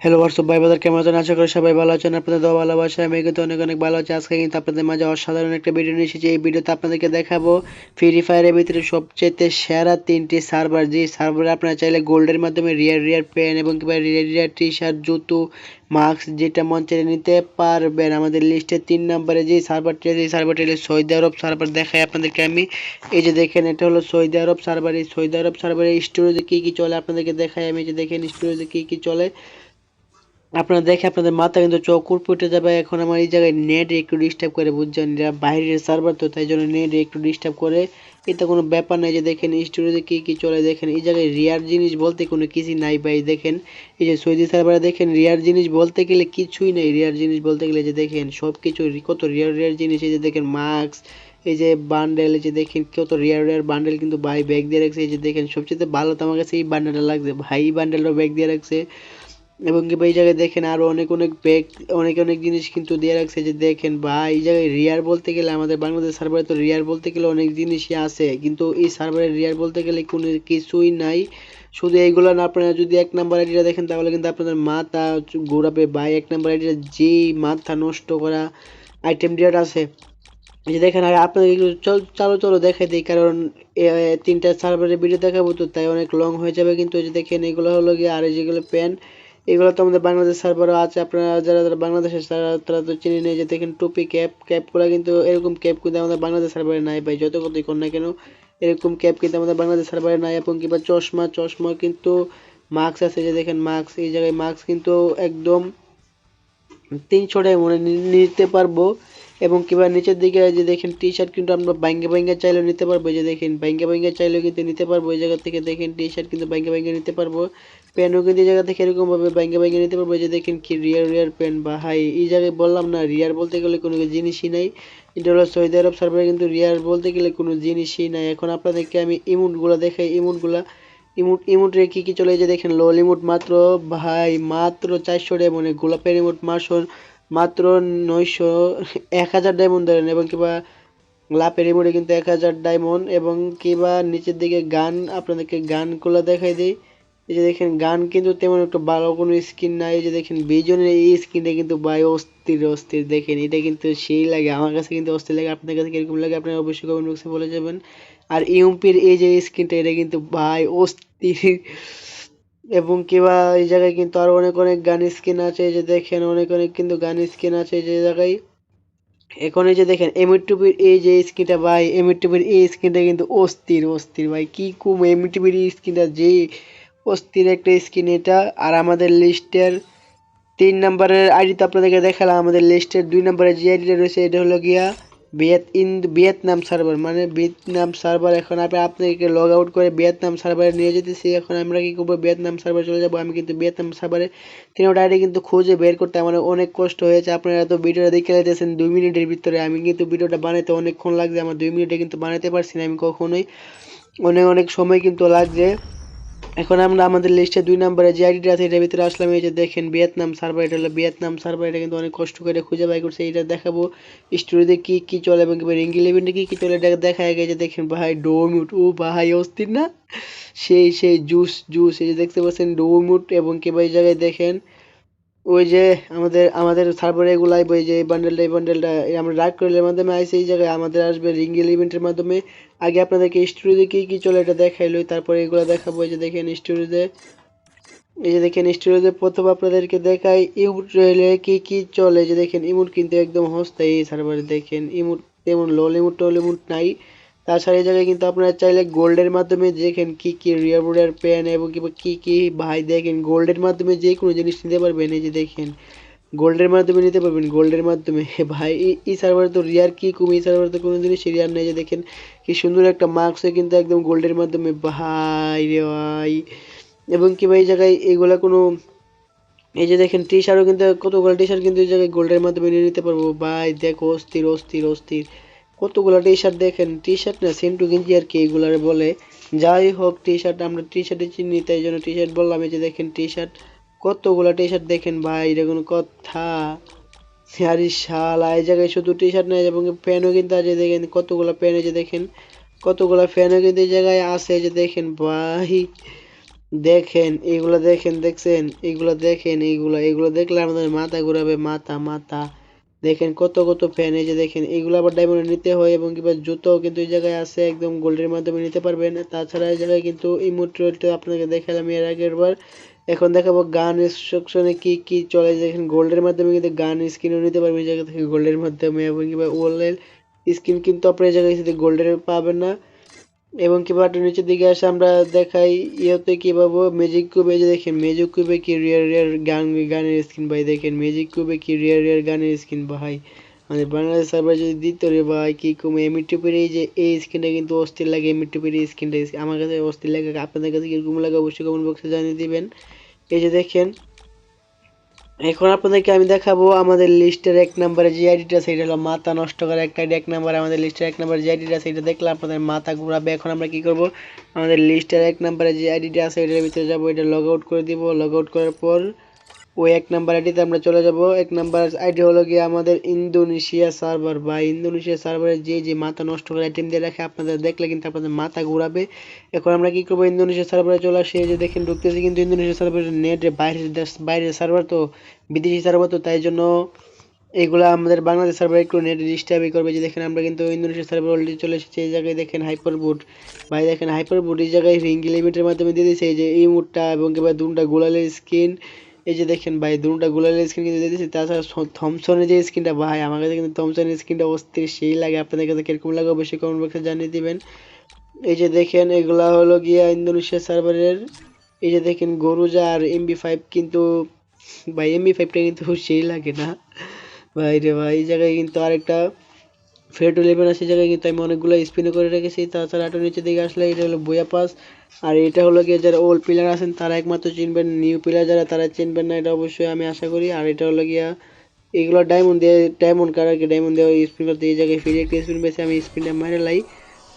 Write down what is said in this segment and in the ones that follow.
Hello WhatsApp ভাই বাজার? কেমন আছেন? আশা করি সবাই ভালো আছেন। আপনাদের দোয়া, ভালোবাসা, আমি কিন্তু অনেক অনেক ভালো আছি। আজকে কিন্তু আপনাদের মাঝে অসাধারণ একটা ভিডিও নিয়ে এসেছি। এই ভিডিওতে আপনাদেরকে দেখাবো ফ্রি ফায়ারের ভিতরে সবচেয়ে সেরা তিনটি সার্ভার যে সার্ভারে আপনারা চাইলে গোল্ডের মাধ্যমে রিয়ার রিয়ার পেন এবং কিংবা রিয়ার রিয়ার টি শার্ট জুতো মাস্ক যেটা মন চাইলে নিতে পারবেন। আমাদের লিস্টে তিন নম্বরে যে সার্ভারটি আছে, এই সার্ভারটি হলো সৌদি আরব সার্ভার দেখাই আপনাদেরকে আমি। এই যে দেখেন, এটা হলো সৌদি আরব সার্ভার এই সৌদি আরব সার্ভারের স্টোরেজে কী কী চলে আপনাদেরকে দেখাই। আমি যে দেখেন স্টোরেজে কী কী চলে। আপনারা দেখে আপনাদের মাথা কিন্তু চোখ উঠে যাবে। এখন আমার এই জায়গায় নেট একটু ডিস্টার্ব করে বুঝছেন? এরা বাইরের সার্ভার তো তাই জন্য নেট একটু ডিস্টার্ব করে। এটা কোনো ব্যাপার নাই যে দেখেন স্টোরেজে কী কী চলে। দেখেন এই জায়গায় রিয়ার জিনিস বলতে কোনো কিছুই নাই ভাই। দেখেন এই যে সৌদি সার্ভারে দেখেন রিয়ার জিনিস বলতে গেলে কিছুই নেই। রিয়ার জিনিস বলতে গেলে যে দেখেন সব কিছু কত রিয়ার রিয়ার জিনিস। এই যে দেখেন মাস্ক এই যে বান্ডেল এই যে দেখেন কত রিয়ার রিয়ার বান্ডেল কিন্তু ভাই ব্যাগ দিয়ে রাখছে। এই যে দেখেন সবচেয়ে ভালো তো আমার কাছে এই বান্ডেলটা লাগছে। ভাই বান্ডেলটা ব্যাগ দিয়ে রাখছে। এবং এই জায়গায় দেখেন আরও অনেক অনেক ব্যাগ অনেক অনেক জিনিস কিন্তু দিয়ে রাখছে যে দেখেন বা এই জায়গায় রিয়ার বলতে গেলে আমাদের বাংলাদেশ সার্ভারে তো রিয়ার বলতে গেলে অনেক জিনিসই আছে, কিন্তু এই সার্ভারে রিয়ার বলতে গেলে কোনো কিছুই নাই। শুধু এইগুলো না, আপনারা যদি এক নাম্বার আইডিটা দেখেন, তাহলে কিন্তু আপনাদের মাথা ঘোরাবে বা এক নাম্বার আইডিটা যেই মাথা নষ্ট করা আইটেম ডিয়ার আছে। যে দেখেন, আর আপনাদের চল, চলো চলো দেখাই দিই, কারণ তিনটা সার্ভারের ভিডিও দেখাবো তো, তাই অনেক লং হয়ে যাবে। কিন্তু এই যে দেখেন, এগুলো হলো গিয়ে, আর যেগুলো প্যান্ট এগুলো তো আমাদের বাংলাদেশ সার্ভারও আছে। আপনারা যারা যারা বাংলাদেশের তারা তারা তো চিনে নেই যে দেখেন টুপি ক্যাপ ক্যাপগুলো কিন্তু এরকম ক্যাপ কিন্তু আমাদের বাংলাদেশ সার্ভারে নাই ভাই, যত কথাই কর না কেন, এরকম ক্যাপ কিন্তু আমাদের বাংলাদেশ সার্ভারে নাই। এবং কিংবা চশমা চশমা কিন্তু মাস্ক আছে যে দেখেন মাস্ক এই জায়গায় মাস্ক কিন্তু একদম তিনশো টাকা মনে নিতে পারব। এবং কিংবা নিচের দিকে যে দেখেন টি শার্ট কিন্তু আমরা বাইঙ্গে বাইঙ্গে চাইলেও নিতে পারব যে দেখেন ব্যাঙ্গে বাইঙ্গে চাইলেও কিন্তু নিতে পারব। এই জায়গা থেকে দেখেন টি শার্ট কিন্তু বাইঙ্গে বাইঙ্গে নিতে পারব। প্যান্টও কিন্তু এই জায়গা থেকে এরকমভাবে বাইঙ্গে বাইঙ্গে নিতে পারব যে দেখেন কি রিয়ার রিয়ার প্যান্ট বা হাই এই জায়গায় বললাম না রিয়ার বলতে গেলে কোনো জিনিসই নাই। এটা হলো সৌদি আরব সার্ভারে কিন্তু রিয়ার বলতে গেলে কোনো জিনিসই নাই। এখন আপনাদেরকে আমি ইমুটগুলো দেখাই, ইমুটগুলা, ইমুট, ইমুটে কী কী চলে যে দেখেন, লোল ইমুট মাত্র ভাই, মাত্র চারশো মানে গোলাপের ইমুট মাসন মাত্র নয়শো এক হাজার ডায়মন্ড ধরেন, এবং কিবা লাপের ইমোটে কিন্তু এক হাজার ডায়মন্ড এবং কিবা নিচের দিকে গান, আপনাদেরকে গানগুলো দেখাই দিই। এই যে দেখেন, গান কিন্তু তেমন একটা ভালো কোনো স্কিন নাই। এই যে দেখেন, বিজনের এই স্কিনটা কিন্তু ভাই অস্থির অস্থির। দেখেন, এটা কিন্তু সেই লাগে। আমার কাছে কিন্তু অস্থির লাগে। আপনার কাছে কীরকম লাগে? আপনারা অবশ্যই কমেন্ট বক্সে বলে যাবেন। আর ইউপির এই যে স্কিনটা এটা কিন্তু ভাই অস্থির। এবং কিবা এই জায়গায় কিন্তু আরও অনেক অনেক গান স্কিন আছে। এই যে দেখেন, অনেক অনেক কিন্তু গান স্কিন আছে এই যে জায়গায়। এখন এই যে দেখেন এমএটিভির এই যে স্কিনটা ভাই এমএটিভির এই স্কিনটা কিন্তু অস্থির অস্থির। ভাই, কি কুম এমএটিভির এই স্কিনটা যে অস্থির একটা স্কিন এটা। আর আমাদের লিস্টের তিন নম্বরের আইডিতে আপনাদেরকে দেখালাম। আমাদের লিস্টের দুই নম্বরের যে আইডিটা রয়েছে, এটা হলো গিয়া ভিয়েত ইন ভিয়েতনাম সার্ভার মানে ভিয়েতনাম সার্ভার এখন আমি আপনাকে লগ আউট করে ভিয়েতনাম সার্ভারে নিয়ে যেতেছি। এখন আমরা কি করব? ভিয়েতনাম সার্ভারে চলে যাব। আমি কিন্তু ভিয়েতনাম সার্ভারে তিনটা আইডি কিন্তু খুঁজে বের করতে আমার অনেক কষ্ট হয়েছে। আপনারা তো ভিডিওটা দেখে লেগেছেন দুই মিনিটের ভিতরে। আমি কিন্তু ভিডিওটা বানাতে অনেকক্ষণ লাগছে। আমার দুই মিনিটে কিন্তু বানাতে পারছি না আমি কখনোই। অনেক অনেক সময় কিন্তু লাগছে। এখন আমরা আমাদের লিস্টে দুই নম্বরে যে আইডিটা আছে, এটার ভিতরে আসলাম, এই যে দেখেন ভিয়েতনাম সার্ভার, এটা হলো ভিয়েতনাম সার্ভার, এটা কিন্তু অনেক কষ্ট করে খুঁজে বাই করছে এটা দেখাবো। স্টোরিতে কি কি চলে এবং রিং ইলেভেনটা কী কী চলে এটা দেখা গেছে দেখেন ভাই ডোমুট ও ভাই, অস্থির না? সেই সেই জুস জুস এই যে দেখতে পাচ্ছেন ডোমুট এবং কেবল ভাই জায়গায় দেখেন ওই যে আমাদের আমাদের সার্ভারে এগুলো আসবে যে বান্ডেলটা এই বান্ডেলটা আমরা রাগ করলে মাধ্যমে আসে এই জায়গায় আমাদের আসবে রিং ইভেন্টের মাধ্যমে। আগে আপনাদেরকে স্টোরিতে কী কী চলে এটা দেখাইলো, তারপরে এগুলো দেখাবো, এই যে দেখেন স্টোরিতে এই যে দেখেন স্টোরিতে প্রথম আপনাদেরকে দেখাই ইমুট রইলে কি কি চলে যে দেখেন ইমুট কিন্তু একদম হস্তায় এই সার্ভারে দেখেন ইমুট তেমন লোল ইমুট টোল ইমুট নাই। তাছাড়া এই জায়গায় কিন্তু আপনারা চাইলে গোল্ডের মাধ্যমে দেখেন কি কি রিয়ার বোর্ডের পেন এবং কি কি ভাই দেখেন, গোল্ডের মাধ্যমে যে কোনো জিনিস নিতে পারবেন। এই যে দেখেন, গোল্ডের মাধ্যমে নিতে পারবেন, গোল্ডের মাধ্যমে। ভাই, এই সার্ভারে তো রিয়ার কি কম, এই সার্ভারে তো কোনো জিনিস রিয়ার নেই। যে দেখেন, কি সুন্দর একটা মার্কসে কিন্তু একদম গোল্ডের মাধ্যমে। ভাই রে ভাই। এবং কি ভাই, এই জায়গায় এগুলা কোনো এই যে দেখেন টি শার্টও কিন্তু কতগুলো টি শার্ট কিন্তু এই জায়গায় গোল্ডের মাধ্যমে নিয়ে নিতে পারব। ভাই, দেখো, অস্থির অস্থির অস্থির। কতগুলো টি শার্ট দেখেন? টি শার্ট না সেন্টু গেঞ্জি আর কি এইগুলারে বলে। যাই হোক টি শার্ট আমরা টি শার্টে চিনি, তাই জন্য টি শার্ট বললাম। এই যে দেখেন টি শার্ট কতগুলো টি শার্ট দেখেন ভাই, এটা কোনো কথা। আরে শালা, এই জায়গায় শুধু টি শার্ট নেই, এবং প্যানও কিন্তু আছে, দেখেন কতগুলো প্যান আছে দেখেন। কতগুলো ফ্যানও কিন্তু এই জায়গায় আছে যে দেখেন ভাই। দেখেন, এগুলো দেখেন, দেখছেন? এগুলো দেখেন এইগুলো এগুলো দেখলে আমাদের মাথা ঘুরাবে, মাথা মাথা। দেখেন কত কত ফ্যান এই যে দেখেন, এগুলো আবার ডায়মন্ড নিতে হয় এবং কিংবা জুতো কিন্তু এই জায়গায় আছে, একদম গোল্ডের মাধ্যমে নিতে পারবেন। তাছাড়া এই জায়গায় কিন্তু এই ইমোট্রিয়ালটা আপনাকে দেখালাম এর আগের বার। এখন দেখাবো গান ইনস্ট্রাকশনে কি কি চলে দেখেন গোল্ডের মাধ্যমে কিন্তু গান স্ক্রিনও নিতে পারবেন, এই জায়গা থেকে গোল্ডের মাধ্যমে এবং কিংবা ওয়ালের স্ক্রিন কিন্তু আপনার এই জায়গায় গোল্ডের পাবেন না। এবং কিংবা একটু নিচের দিকে আসে আমরা দেখাই, ইয়েতে কি পাবো? ম্যাজিক কিউবে যে দেখেন ম্যাজিক কিউবে কি রিয়ার রিয়ার গান, গানের স্কিন ভাই, দেখেন ম্যাজিক কিউবে কি রিয়ার রিয়ার গানের স্কিন ভাই। মানে বাংলাদেশ সার্ভার যদি দিত রে ভাই, কি কম এমিটিপির এই যে, এই স্কিনটা কিন্তু অস্থির লাগে এমিটিপির এই স্কিনটা আমার কাছে অস্থির লাগে, আপনাদের কাছে কীরকম লাগে অবশ্যই কমেন্ট বক্সে জানিয়ে দিবেন। এই যে দেখেন এখন আপনাদেরকে আমি দেখাবো আমাদের লিস্টের এক নম্বরে যে আইডিটা সেটা হলো মাথা নষ্ট করা একটা আইডি। এক নম্বরে আমাদের লিস্টের এক নম্বরে যে আইডিটা সেটা দেখলাম আপনাদের মাথা ঘুরাবে। এখন আমরা কি করব? আমাদের লিস্টের এক নম্বরে যে আইডিটা আছে, এটার ভিতরে যাব, এটা লগ আউট করে দিব। লগ আউট করার পর ওই এক নাম্বার আইডিতে আমরা চলে যাব। এক নাম্বার আইডি হলো গিয়ে আমাদের ইন্দোনেশিয়া সার্ভার বা ইন্দোনেশিয়া সার্ভারে যে যে মাথা নষ্ট করে আইটেম দিয়ে রাখে, আপনাদের দেখলে কিন্তু আপনাদের মাথা ঘুরাবে। এখন আমরা কি করব? ইন্দোনেশিয়া সার্ভারে চলে আসি। যে দেখেন, ঢুকতেছি কিন্তু ইন্দোনেশিয়া সার্ভারের নেট বাইরের দেশ, বাইরের সার্ভার তো, বিদেশি সার্ভার তো, তাই জন্য এগুলো আমাদের বাংলাদেশ সার্ভার একটু নেট ডিস্টার্বই করবে। যে দেখেন, আমরা কিন্তু ইন্দোনেশিয়া সার্ভার অলরেডি চলে এসেছি। এই জায়গায় দেখেন হাইপার বুট ভাই দেখেন হাইপার বুট এই জায়গায় রিং লিমিটের মাধ্যমে দিয়ে দিয়েছে। এই যে এই মুটটা এবং কিংবা দুটা গোলালের স্কিন এই যে দেখেন ভাই দুটা গোলালের স্কিন কিন্তু দিয়ে তাছাড়া থমসনের যে স্কিনটা ভাই, আমার কাছে কিন্তু থমসনের স্কিনটা অস্থির, সেই লাগে। আপনাদের কাছে কীরকম লাগে অবশ্যই কমেন্ট বক্সে জানিয়ে দিবেন। এই যে দেখেন, এগুলা হলো গিয়া ইন্দোনেশিয়া সার্ভারের, এই যে দেখেন গরুজা আর এমবি ফাইভ কিন্তু, ভাই এমবি ফাইভটা কিন্তু সেই লাগে না। ভাই রে ভাই, এই জায়গায় কিন্তু আরেকটা টু ইলেভেন আছে জায়গায় কিন্তু আমি অনেকগুলো স্পিনও করে রেখেছি। তাছাড়া আটো নিচের দিকে আসলে এটা হলো বইয়া পাস আর এটা হলো গিয়ে যারা ওল্ড প্লেয়ার আছেন, তারা একমাত্র চিনবেন নিউ প্লেয়ার যারা, তারা চিনবেন না, এটা অবশ্যই আমি আশা করি। আর এটা হলো গিয়া এগুলো ডায়মন্ড দিয়ে ডায়মন্ড কার আর কি ডায়মন্ড দিয়ে স্পিন করতে এই জায়গায় ফ্রি একটা স্পিন পেয়েছি আমি স্পিনটা মারে লাই।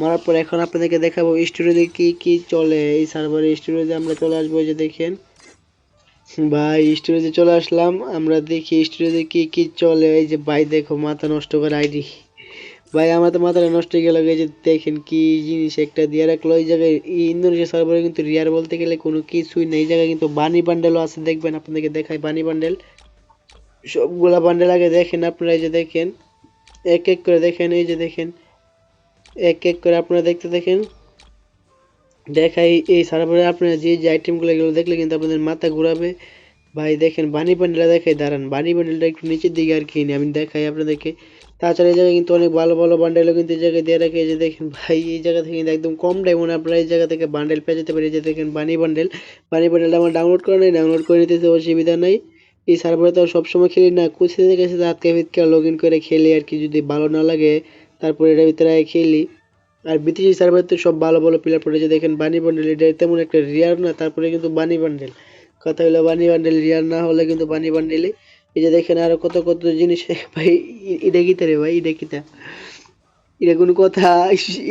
মারার পর এখন আপনাদেরকে দেখাবো স্টুডিওতে কি কি চলে এই সার্ভারে স্টুডিওতে আমরা চলে আসব যে দেখেন। ভাই স্টুডিওতে চলে আসলাম। আমরা দেখি স্টুডিওতে কি কি চলে? এই যে ভাই, দেখো মাথা নষ্ট করে আইডি। ভাই, আমার তো মাথাটা নষ্ট হয়ে গেল যে দেখেন কি জিনিস একটা দিয়ে রাখল। এই জায়গায় ইন্দোনেশিয়া সার্ভারে কিন্তু রিয়ার বলতে গেলে কোনো কিছুই নেই। জায়গায় কিন্তু বানি বান্ডেলও আছে, দেখবেন আপনাদেরকে দেখাই বানি বান্ডেল। সবগুলা বান্ডেল আগে দেখেন আপনারা, এই যে দেখেন, এক এক করে দেখেন, এই যে দেখেন, এক এক করে আপনারা দেখতে দেখেন। দেখাই এই সার্ভারে আপনারা যে যে আইটেমগুলো এগুলো দেখলে কিন্তু আপনাদের মাথা ঘুরাবে। ভাই, দেখেন বানি বান্ডেলটা দেখাই, দাঁড়ান। বানি বান্ডেলটা একটু নিচের দিকে আর কি আমি দেখাই আপনাদেরকে। তাছাড়া এই জায়গায় কিন্তু অনেক ভালো ভালো বান্ডেলও কিন্তু এই জায়গায় দিয়ে রাখে। এই যে দেখেন ভাই, এই জায়গা থেকে কিন্তু একদম কম ডায়মন্ড আপনারা এই জায়গা থেকে বান্ডেল পেয়ে যেতে পারে এই যে দেখেন বানি বান্ডেল বানি বান্ডেলটা আমার ডাউনলোড করে নেই ডাউনলোড করে নিতে অসুবিধা নেই। এই সার্ভারে তো সবসময় খেলি না কুচি থেকে সাথে হাতকে ফিতকে লগ ইন করে খেলি আর কি, যদি ভালো না লাগে, তারপরে এটার ভিতরে খেলি। আর বিদেশি সার্ভারে তো সব ভালো ভালো প্লেয়ার পড়েছে দেখেন বানি বান্ডেল এটা তেমন একটা রিয়ার না, তারপরে কিন্তু বানি বান্ডেল কথা হলো বানি বান্ডেল রিয়ার না হলে কিন্তু বানি বান্ডেলে এই যে দেখেন আরও কত কত জিনিস, ভাই এটা কিতা রে ভাই এটা কিতা? এটা কোনো কথা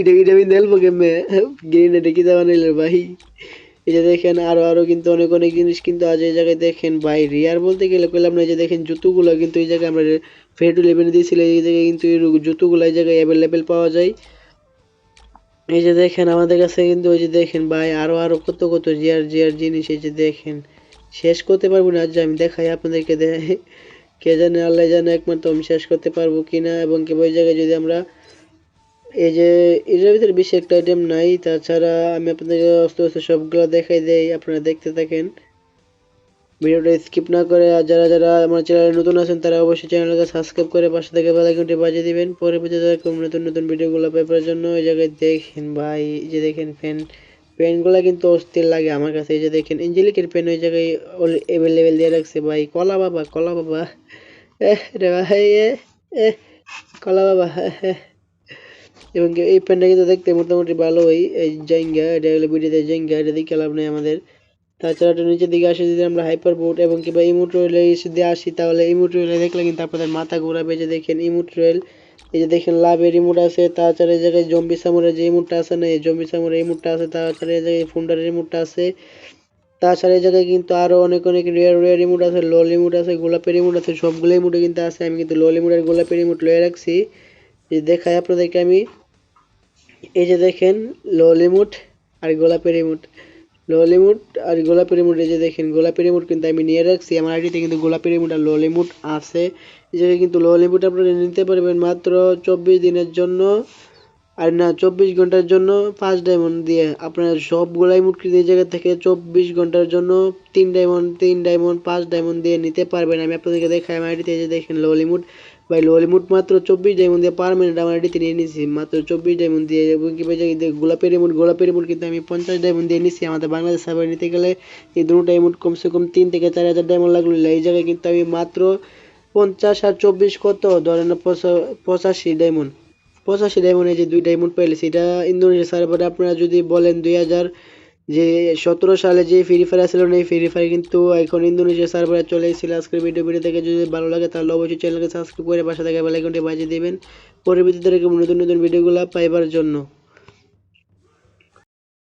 এটা এটা আমি দেখব কেমনে? গ্রিন এটা কিতা বানাইলে ভাই? এই যে দেখেন আরও আরও কিন্তু অনেক অনেক জিনিস কিন্তু আজ এই জায়গায় দেখেন ভাই, রিয়ার বলতে গেলে কইলাম না যে দেখেন জুতোগুলো কিন্তু এই জায়গায় আমরা ফেয়ার টু দিয়েছিল, এই জায়গায় কিন্তু এই জুতোগুলো এই জায়গায় অ্যাভেলেবেল পাওয়া যায়। এই যে দেখেন আমাদের কাছে কিন্তু ওই যে দেখেন ভাই, আরও আরও কত কত জিয়ার জিয়ার জিনিস এই যে দেখেন। শেষ করতে পারব না। আজ আমি দেখাই আপনাদেরকে কে জানে আল্লাহ জানে একমাত্র আমি শেষ করতে পারব কিনা এবং কি ওই জায়গায় যদি আমরা এই যে এটার ভিতরে বেশি একটা আইটেম নাই, তাছাড়া আমি আপনাদেরকে অস্ত অস্ত সবগুলো দেখাই দেই, আপনারা দেখতে থাকেন। ভিডিওটা স্কিপ না করে আর যারা যারা আমার চ্যানেলে নতুন আছেন, তারা অবশ্যই চ্যানেলকে সাবস্ক্রাইব করে পাশে থেকে বেল আইকনটি বাজিয়ে দিবেন। পরে বুঝে নতুন নতুন ভিডিওগুলো পেপার জন্য। এই জায়গায় দেখেন ভাই যে দেখেন ফ্যান পেনগুলো কিন্তু অস্থির লাগে আমার কাছে। এই যে দেখেন এঞ্জেলিকের পেন ওই জায়গায় অ্যাভেলেবেল দিয়ে রাখছে ভাই। কলা বাবা কলা বাবা। রে ভাই এ কলা বাবা এবং এই পেনটা কিন্তু দেখতে মোটামুটি ভালো ওই এই জাইঙ্গা, এটা হলো ভিডিওতে জাইঙ্গা, এটা দেখে লাভ নেই আমাদের। তাছাড়া একটু নিচের দিকে আসে, যদি আমরা হাইপার বোট এবং কিংবা ইমোট রয়েলে যদি আসি, তাহলে ইমোট দেখলে কিন্তু আপনাদের মাথা ঘোরাবে। যে দেখেন ইমোট রয়েল এই যে দেখেন, লাভের রিমোট আছে, তাছাড়া এই জায়গায় জম্বি সামুরের যে রিমোটটা আছে না, এই জম্বি সামুরের রিমোটটা আছে, তাছাড়া এই জায়গায় ফুন্ডার রিমোটটা আছে, তাছাড়া এই জায়গায় কিন্তু আরও অনেক অনেক রেয়ার রেয়ার রিমোট আছে লো রিমোট আছে, গোলাপের রিমোট আছে, সবগুলো রিমোটে কিন্তু আছে, আমি কিন্তু লো রিমোট আর গোলাপের রিমোট লয়ে রাখছি। এই দেখাই আপনাদেরকে আমি। এই যে দেখেন লো রিমোট আর গোলাপের রিমোট ললিমুড আর গোলাপি রিমোট এই যে দেখেন গোলাপি রিমোট কিন্তু আমি নিয়ে রাখছি। আমার আইডিতে কিন্তু গোলাপি রিমোট আর ললিমুড আছে। এই জায়গায় কিন্তু ললিমুড আপনারা নিতে পারবেন মাত্র চব্বিশ দিনের জন্য। আর না, চব্বিশ ঘণ্টার জন্য পাঁচ ডায়মন্ড দিয়ে। আপনার সব সবগুলাই মুট এই জায়গা থেকে চব্বিশ ঘণ্টার জন্য তিন ডায়মন্ড তিন ডায়মন্ড পাঁচ ডায়মন্ড দিয়ে নিতে পারবেন। আমি আপনাদেরকে দেখাই, আমার আইডিতে এই যে দেখেন ললিমুড ভাই ললিমুড মাত্র চব্বিশ ডায়মন্ড দিয়ে পার মিনিট আমার আইডিতে নিয়ে নিয়েছি মাত্র চব্বিশ ডায়মন্ড দিয়ে এবং কি ভাই গোলাপি রিমোট গোলাপি রিমোট কিন্তু আমি পঞ্চাশ ডায়মন্ড দিয়ে নিছি। আমাদের বাংলাদেশ সার্ভার নিতে গেলে এই দুটো ডায়মন্ড কমসে কম তিন থেকে চার হাজার ডায়মন্ড লাগল। এই জায়গায় কিন্তু আমি মাত্র পঞ্চাশ আর চব্বিশ কত? ধরেন পঁচা- পঁচাশি ডায়মন্ড পঁচাশি ডায়মন্ডে যে দুই ডায়মন্ড পেলে, সেটা ইন্দোনেশিয়া সার্ভারে আপনারা যদি বলেন দুই হাজার যে সতেরো সালে যে ফ্রি ফায়ার ছিল এই ফ্রি ফায়ার কিন্তু এখন ইন্দোনেশিয়া সার্ভারে চলে এসেছিল। আজকের ভিডিও ভিডিও থেকে যদি ভালো লাগে, তাহলে অবশ্যই চ্যানেলকে সাবস্ক্রাইব করে পাশে থাকা বেলাইকনটি বাজিয়ে দেবেন। পরবর্তীতে নতুন নতুন ভিডিওগুলো পাইবার জন্য।